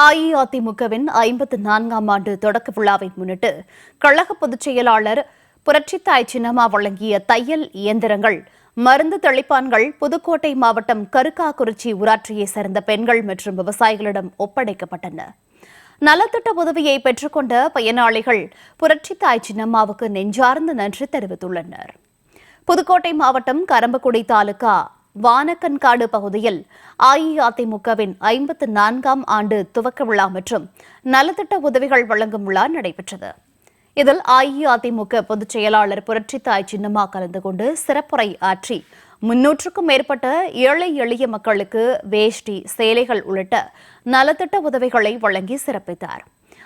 அஇஅதிமுகவின் ஐம்பத்து நான்காம் ஆண்டு தொடக்க விழாவை முன்னிட்டு கழக பொதுச் செயலாளர் புரட்சித்தாய் சின்னம்மா வழங்கிய தையல் இயந்திரங்கள் மருந்து தெளிப்பான்கள் புதுக்கோட்டை மாவட்டம் கருக்காக்குறிச்சி ஊராட்சியைச் சேர்ந்த பெண்கள் மற்றும் விவசாயிகளிடம் ஒப்படைக்கப்பட்டன. நலத்திட்ட உதவியை பெற்றுக்கொண்ட பயனாளிகள் புரட்சித்தாய் சின்னம்மாவுக்கு நெஞ்சார்ந்த நன்றி தெரிவித்துள்ளனர். புதுக்கோட்டை மாவட்டம் கரம்பக்குடி தாலுகா வானக்கன்காடு பகுதியில் அஇஅதிமுகவின் ஐம்பத்து நான்காம் ஆண்டு துவக்க விழா மற்றும் நலத்திட்ட உதவிகள் வழங்கும் விழா நடைபெற்றது. இதில் அஇஅதிமுக பொதுச் செயலாளர் புரட்சித்தாய் சின்னம்மா கலந்து கொண்டு சிறப்புரை ஆற்றி முன்னூற்றுக்கும் மேற்பட்ட ஏழை எளிய மக்களுக்கு வேஷ்டி சேலைகள் உள்ளிட்ட நலத்திட்ட உதவிகளை வழங்கி சிறப்பித்தார்.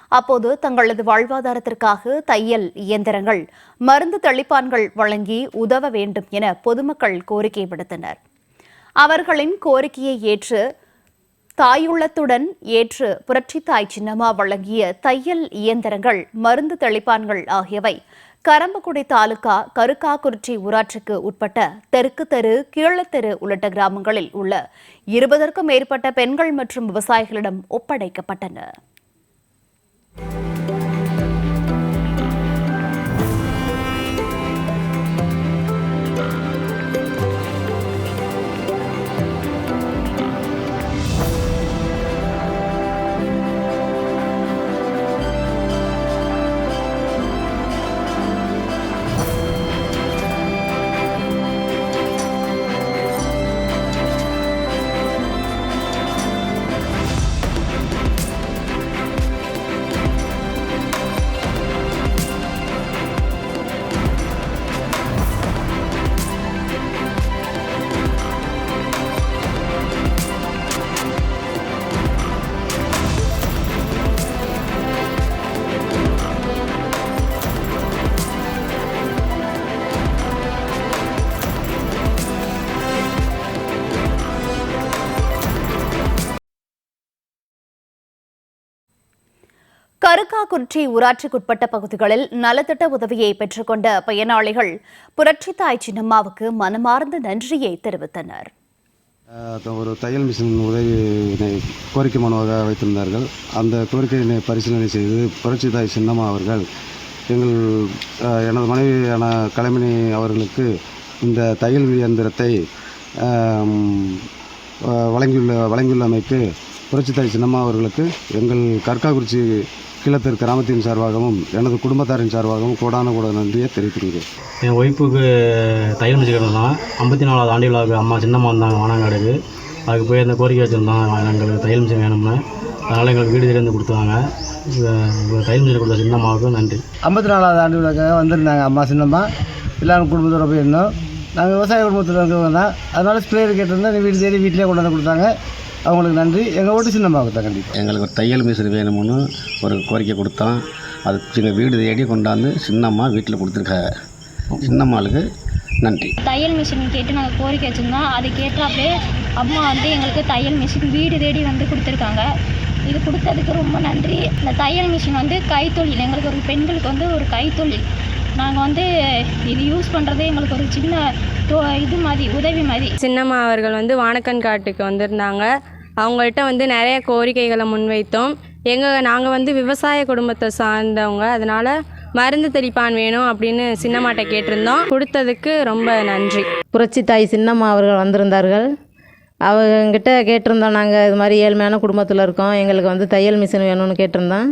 அப்போது தங்களது வாழ்வாதாரத்திற்காக தையல் இயந்திரங்கள் மருந்து தெளிப்பான்கள் வழங்கி உதவ வேண்டும் என பொதுமக்கள் கோரிக்கை விடுத்தனர். அவர்களின் கோரிக்கையை ஏற்று தாயுள்ளத்துடன் ஏற்று புரட்சி தாய் சின்னம்மா வழங்கிய தையல் இயந்திரங்கள் மருந்து தெளிப்பான்கள் ஆகியவை கரம்பக்குடி தாலுகா கருக்காக்குறிச்சி ஊராட்சிக்கு உட்பட்ட தெற்கு தெரு கீழத்தெரு உள்ளிட்ட கிராமங்களில் உள்ள இருபதற்கும் மேற்பட்ட பெண்கள் மற்றும் விவசாயிகளிடம் ஒப்படைக்கப்பட்டன. கருக்காக்குறிச்சி ஊராட்சிக்குட்பட்ட பகுதிகளில் நலத்திட்ட உதவியை பெற்றுக்கொண்ட பயனாளிகள் புரட்சித்தாய் சின்னம்மாவுக்கு மனமார்ந்த நன்றியை தெரிவித்தனர். ஒரு தையல் மிஷின் உதவியினை கோரிக்கை மனுவாக வைத்திருந்தார்கள். அந்த கோரிக்கையினை பரிசீலனை செய்து புரட்சிதாய் சின்னம்மா அவர்கள் எங்கள் அஹ், எனது மனைவியான கலைமணி அவர்களுக்கு இந்த தையல் இயந்திரத்தை வழங்கியுள்ள வழங்கியுள்ளமைக்கு புரட்சித்தாய் சின்னம்மா அவர்களுக்கு எங்கள் கற்காக்குறிச்சி கீழத்தெரு கிராமத்தின் சார்பாகவும் எனது குடும்பத்தாரின் சார்பாகவும் கோடான கூட நன்றியை தெரிவித்துள்ளேன் என் ஒய்ஃபுக்கு தையல் தான் ஐம்பத்தி நாலாவது ஆண்டு விழாவுக்கு அம்மா சின்னம்மா வந்தாங்க வானாங்காடுக்கு அதுக்கு போய் அந்த கோரிக்கை வச்சுருந்தோம் எங்களுக்கு தையல் மிஷின் வேணும்னு. அதனால் எங்களுக்கு வீடு தேடி வந்து கொடுத்தாங்க இது- தையல் மிஷின் கொடுத்த சின்னம்மாவுக்கு நன்றி. ஐம்பத்தி நாலாவது ஆண்டு விழாக்காக வந்திருந்தாங்க அம்மா சின்னம்மா. எல்லாரும் குடும்பத்தோட போயிருந்தோம் நாங்கள் விவசாய குடும்பத்தில் இருக்கிறவங்க தான். அதனால் ஸ்ப்ரேயர் கேட்டிருந்தோம் வீடு தேடி வீட்டிலே கொண்டு வந்து கொடுத்தாங்க. அவங்களுக்கு நன்றி. எங்கள் ஓட்டு சின்னம்மாவுக்கு தான் கண்டிப்பாக எங்களுக்கு ஒரு தையல் மிஷின் வேணும்னு ஒரு கோரிக்கை கொடுத்தோம் அது எங்கள் வீடு தேடி கொண்டாந்து சின்னம்மா வீட்டில் கொடுத்துருக்காங்க. சின்னம்மாளுக்கு நன்றி. தையல் மிஷின் கேட்டு நாங்கள் கோரிக்கை வச்சுருந்தோம். அது கேட்டாப்பே அம்மா வந்து எங்களுக்கு தையல் மிஷின் வீடு தேடி வந்து கொடுத்துருக்காங்க. இது கொடுத்ததுக்கு ரொம்ப நன்றி. இந்த தையல் மிஷின் வந்து கைத்தொழில். எங்களுக்கு ஒரு பெண்களுக்கு வந்து ஒரு கைத்தொழில். நாங்கள் வந்து இது யூஸ் பண்ணுறதே எங்களுக்கு ஒரு சின்ன இது மாதிரி உதவி மாதிரி. சின்னம்மா அவர்கள் வந்து வானக்கன் காட்டுக்கு வந்திருந்தாங்க. அவங்கள்ட்ட வந்து நிறைய கோரிக்கைகளை முன்வைத்தோம். எங்கள் நாங்கள் வந்து விவசாய குடும்பத்தை சார்ந்தவங்க. அதனால் மருந்து தெளிப்பான் வேணும் அப்படின்னு சின்னம்மாட்ட கேட்டிருந்தோம். கொடுத்ததுக்கு ரொம்ப நன்றி. புரட்சி தாய் சின்னம்மா அவர்கள் வந்திருந்தார்கள். அவங்ககிட்ட கேட்டிருந்தோம் நாங்கள் இது மாதிரி ஏழ்மையான குடும்பத்தில் இருக்கோம். எங்களுக்கு வந்து தையல் மிஷின் வேணும்னு கேட்டிருந்தோம்.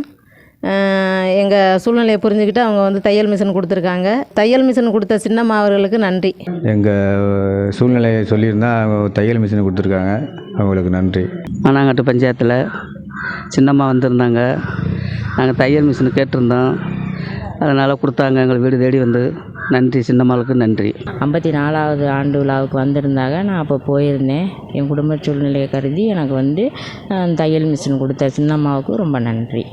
எங்கள் சூழ்நிலையை புரிஞ்சுக்கிட்டு அவங்க வந்து தையல் மிஷின் கொடுத்துருக்காங்க. தையல் மிஷின் கொடுத்த சின்னம்மா அவர்களுக்கு நன்றி. எங்கள் சூழ்நிலையை சொல்லியிருந்தா அவங்க தையல் மிஷின் கொடுத்துருக்காங்க. அவங்களுக்கு நன்றி. ஆனாங்கட்டு பஞ்சாயத்தில் சின்னம்மா வந்திருந்தாங்க. நாங்கள் தையல் மிஷின் கேட்டிருந்தோம். அதனால் கொடுத்தாங்க. எங்களுக்கு வீடு தேடி வந்து நன்றி. சின்னம்மாளுக்கு நன்றி. ஐம்பத்தி நாலாவது ஆண்டு விழாவுக்கு வந்திருந்தாங்க. நான் அப்போ போயிருந்தேன். என் குடும்ப சூழ்நிலையை கருதி எனக்கு வந்து தையல் மிஷின் கொடுத்த சின்னம்மாவுக்கு ரொம்ப நன்றி.